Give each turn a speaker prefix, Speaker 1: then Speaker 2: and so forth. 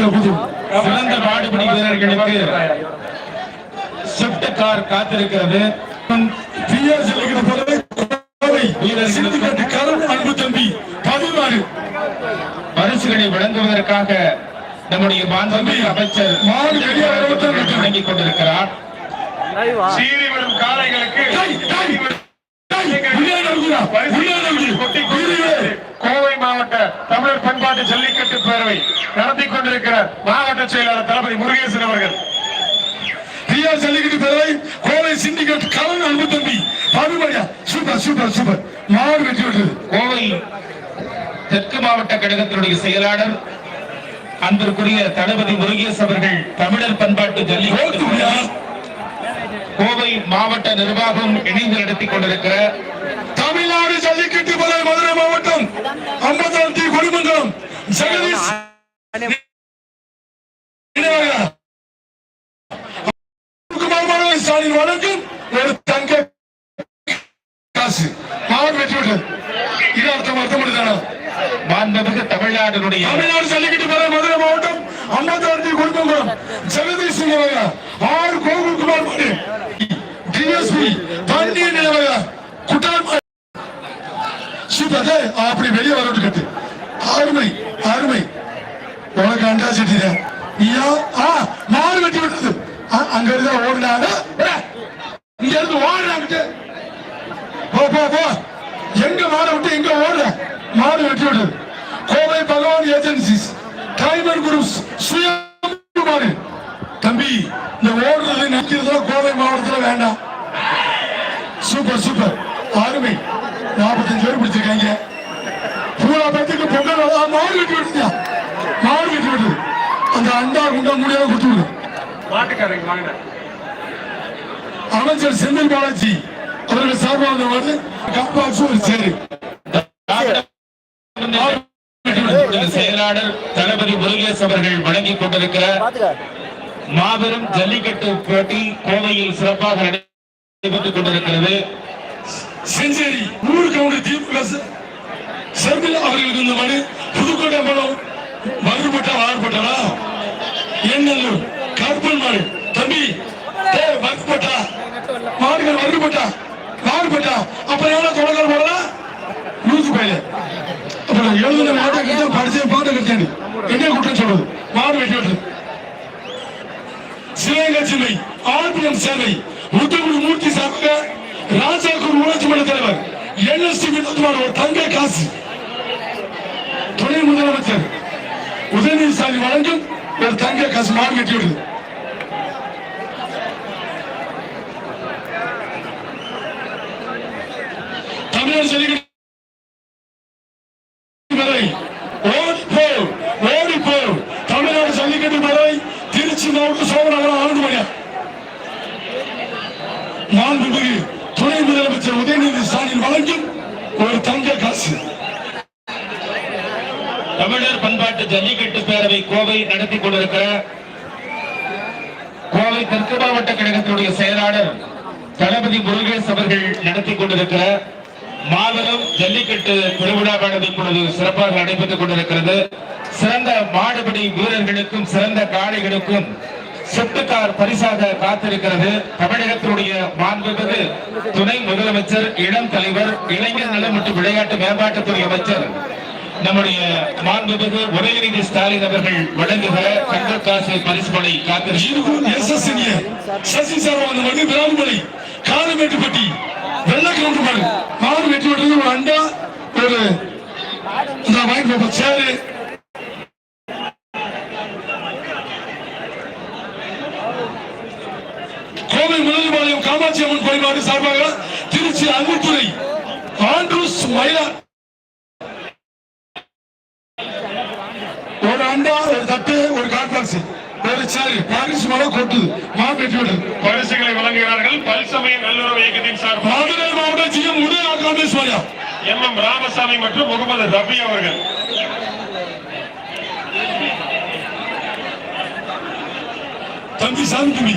Speaker 1: சிறந்த மாடுபிடி வீரர்களுக்கு ஸ்விஃப்ட் கார் காத்திருக்கிறது.
Speaker 2: அன்பு தம்பி பதினாறு.
Speaker 1: பரிசுகளை வழங்குவதற்காக நம்முடைய மாண்புமிகு அமைச்சர்
Speaker 2: மாடு வெளியே வரவிட்டு
Speaker 1: வழங்கிக் கொண்டிருக்கிறார்.
Speaker 3: காளைகளுக்கு கோவை மாவட்ட தமிழர் பண்பாட்டு ஜல்லிக்கட்டு பேரவை கொண்டிருக்கிற மாவட்ட செயலாளர் தளபதி முருகேசன் அவர்கள்.
Speaker 2: பிரியா ஜல்லிக்கட்டு பேரவை கோவை சிண்டிகேட் கலன் அன்பு தம்பி பதினாறு சூப்பர் சூப்பர் சூப்பர். மாடு வெற்றி விட்டது
Speaker 1: கோவை தெற்கு மாவட்ட கழகத்தினுடைய செயலாளர் அன்பிற்குரிய தளபதி முருகேஷ் அவர்கள் தமிழர் பண்பாட்டு ஜல்லிக்கட்டு கோவை மாவட்ட நிர்வாகம் இணைந்து நடத்தி கொண்டிருக்கிற
Speaker 2: தமிழ்நாடு ஜல்லிக்கட்டு பேரவை மதுரை மாவட்டம் ஐம்பதாம் தி குடிமங்கலம் ஜெகதீஷ் நினைவாக குமாரமான ஸ்டாலின் வழங்கும் ஒரு தங்க காசு. மாடு வெற்றி விட்டது இது அர்த்தம் அர்த்தம் முடிதானா
Speaker 1: மாண்புமிகு தமிழ்நாட்டினுடைய
Speaker 2: தமிழ்நாடு ஜல்லிக்கட்டு பேர மதுரை மாவட்டம் அம்பத்தாறு குடும்பம் ஜெகதீஷ் நிலவக ஆர் கோகுல்குமார் மாடு. டிஎஸ்பி தண்ணி நிலவக குட்டார் சூப்பர். அப்படி வெளியே வரட்டு கட்டு. அருமை அருமை. உனக்கு அண்டா செட்டியா? ஐயா ஆ மாடு வெட்டி விட்டது அங்க இருந்தா ஓடுனாங்க. இங்க இருந்து ஓடுறாங்க போ போ போ. எங்க மாடை விட்டு எங்க ஓடுற? மாடு வெட்டி விடுது கோவை பகவான் ஏஜென்சிஸ் டைமர் குரூப்ஸ் சுயமாரி தம்பி இந்த ஓடுறது நிற்கிறதுல கோவை மாவட்டத்தில் வேண்டாம். சூப்பர் சூப்பர் அருமை. நாற்பத்தஞ்சு பேர் பிடிச்சிருக்காங்க. பூரா பேத்துக்கு பொங்கல் மாடு வெட்டி விடுதியா மாடு வெட்டி விடுது அந்த அண்டா குண்டா முடியாத கொடுத்து விடு.
Speaker 3: மாட்டுக்காரங்க வாங்க
Speaker 2: அமைச்சர் செந்தில் பாலாஜி அவர்கள் சார்பாக வந்து மாடு ஒரு சேரு.
Speaker 1: செயலாளர் தளபதி முருகேஷ் அவர்கள் வழங்கிக் கொண்டிருக்கிற மாபெரும் ஜல்லிக்கட்டு போட்டி கோவையில் சிறப்பாக நடைபெற்றுக் கொண்டிருக்கிறது.
Speaker 2: செஞ்சேரி நூறு கவுண்டர் திமுக செந்தில் அவர்களுக்கு இந்த மனு புதுக்கோட்டை மனம் மறுபட்ட வாழப்பட்டா எண்ணல்லூர். கற்பல் மாடு. தம்பி ஏய், போட்டா மாடுகள் வருது போட்டா மாடு போட்டா அப்ப எவ்வளவு தொடர்கள் போடலாம் நூத்து பயில அப்ப நான் எழுதுன மாட்டை கிட்ட படிச்சே பாட்டை கட்டேன் என்ன குற்றம் சொல்றது? மாடு வெட்டி விட்டு சிவகட்சிமை ஆர்பிஎம் சேவை முத்துக்குடி மூர்த்தி சார்பாக ராஜாக்கூர் ஊராட்சி மன்ற தலைவர் என்எஸ்டி வினோத்குமார் ஒரு தங்க காசு. துணை முதலமைச்சர் உதயநிதி ஸ்டாலின் வழங்கும் ஒரு தங்க காசு மாடு கட்டி விடுது தமிழர் ஜல்லிக்கட்டு ஓடி போ ஓடி போ தமிழ்நாடு ஜல்லிக்கட்டு வரை திருச்சி மாவட்டம் சோழநகரம் ஆனந்த மணியா மாண்புமிகு துணை முதலமைச்சர் உதயநிதி ஸ்டாலின் வழங்கும் ஒரு தங்க காசு
Speaker 1: தமிழர் பண்பாட்டு ஜல்லிக்கட்டு பேரவை கோவை நடத்தி கொண்டிருக்கிற கோவை தெற்கு மாவட்ட கழகத்தினுடைய செயலாளர் தளபதி முருகேஷ் அவர்கள் நடத்தி கொண்டிருக்கிற மாபெரும் ஜல்லிக்கட்டு திருவிழாவானது இப்பொழுது சிறப்பாக நடைபெற்றுக் கொண்டிருக்கிறது. சிறந்த மாடுபடி வீரர்களுக்கும் சிறந்த காளைகளுக்கும் சொத்துக்கார் பரிசாக காத்திருக்கிறது. தமிழகத்தினுடைய மாண்புமிகு துணை முதலமைச்சர் இளம் தலைவர் இளைஞர் நலம் மற்றும் விளையாட்டு மேம்பாட்டுத்துறை அமைச்சர் நம்முடைய மாண்புமிகு உதயநிதி ஸ்டாலின் அவர்கள் வழங்குகிற தங்கக்காசு காசு பரிசு படை காத்திருக்கிறது
Speaker 2: இதுக்கும் எஸ்எஸ்என்ஏ சசி சரவணன் விராமலை காலமேட்டுப்பட்டி வெள்ளக்கிழங்கு மாடு மாடு வெட்டி ஒரு அண்டா ஒரு சேரு. கோவை முதலிபாளையம் காமாட்சி அம்மன் கோயில் சார்பாக திருச்சி அன்புத்துறை ஆண்ட்ரூஸ் மயிலா ஒரு அண்டா ஒரு தட்டு ஒரு காட்பாக்ஸ் ஒரு சேரு பாரிஸ் மழை கொட்டுது. மாடு வெட்டி விடுது
Speaker 3: பரிசுகளை வழங்குகிறார்கள் பல்சமய நல்லுறவு இயக்கத்தின் சார்பாக.
Speaker 2: மதுரை மாவட்ட ஜிஎம் உதய காமேஸ்வரியா
Speaker 3: எம் எம் ராமசாமி மற்றும் முகமது ரபி அவர்கள்.
Speaker 2: தம்பி சாமி